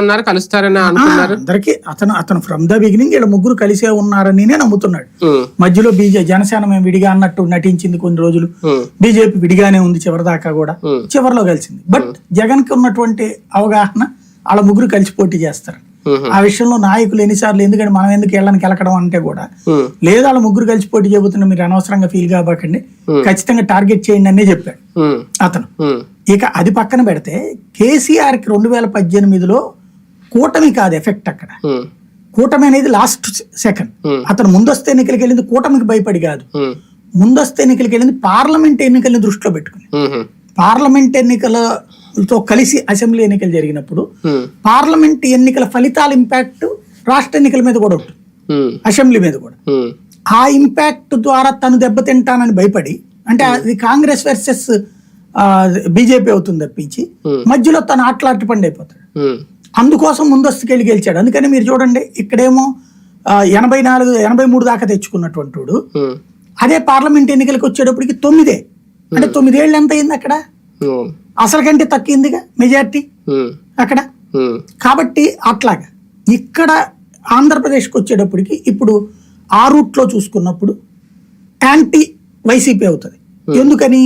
ఉన్నారు కలుస్తారని అనుకున్నారు. అందరికి అతను అతను ఫ్రమ్ ద బిగినింగ్ వీళ్ళ ముగ్గురు కలిసే ఉన్నారని నేను నమ్ముతున్నాడు. మధ్యలో బీజే జనసేన మేము విడిగా అన్నట్టు నటించింది కొన్ని రోజులు. బీజేపీ విడిగానే ఉంది చివరిదాకా కూడా. Hmm. చివరిలో కలిసింది. బట్ జగన్కి ఉన్నటువంటి అవగాహన వాళ్ళ ముగ్గురు కలిసి పోటీ చేస్తారు. ఆ విషయంలో నాయకులు ఎన్నిసార్లు ఎందుకంటే మనం ఎందుకు వెళ్ళని కెలకడం అంటే కూడా లేదా వాళ్ళ ముగ్గురు కలిసి పోటీ చేయబోతున్న మీరు అనవసరంగా ఫీల్ కాబకండి ఖచ్చితంగా టార్గెట్ చేయండి అనే చెప్పాడు అతను. ఇక అది పక్కన పెడితే కేసీఆర్కి రెండు వేల పద్దెనిమిదిలో కూటమి కాదు ఎఫెక్ట్ అక్కడ. కూటమి అనేది లాస్ట్ సెకండ్. అతను ముందస్తు ఎన్నికలకు వెళ్ళింది కూటమికి భయపడి కాదు. ముందస్తు ఎన్నికలకు వెళ్ళింది పార్లమెంట్ ఎన్నికల్ని దృష్టిలో పెట్టుకుని. పార్లమెంట్ ఎన్నికలతో కలిసి అసెంబ్లీ ఎన్నికలు జరిగినప్పుడు పార్లమెంట్ ఎన్నికల ఫలితాల ఇంపాక్ట్ రాష్ట్ర ఎన్నికల మీద కూడా ఉంటుంది. అసెంబ్లీ మీద కూడా. ఆ ఇంపాక్ట్ ద్వారా తను దెబ్బతింటానని భయపడి అంటే అది కాంగ్రెస్ వర్సెస్ బీజేపీ అవుతుంది తప్పించి Hmm. మధ్యలో తను ఆటలాంటి పండి అయిపోతాడు. ఉమ్, అందుకోసం ముందస్తుకు వెళ్ళి గెలిచాడు. అందుకని మీరు చూడండి ఇక్కడేమో ఎనభై నాలుగు ఎనభై మూడు దాకా తెచ్చుకున్నటువంటి వాడు. ఉమ్, అదే పార్లమెంట్ ఎన్నికలకు వచ్చేటప్పటికి తొమ్మిదే. అంటే తొమ్మిదేళ్ళు ఎంత అయింది అక్కడ అసలు కంటే తక్కిందిగా మెజార్టీ? అక్కడ? కాబట్టి అట్లాగా ఇక్కడ ఆంధ్రప్రదేశ్కి వచ్చేటప్పటికి ఇప్పుడు ఆ రూట్లో చూసుకున్నప్పుడు యాంటీ వైసీపీ అవుతుంది. ఎందుకని?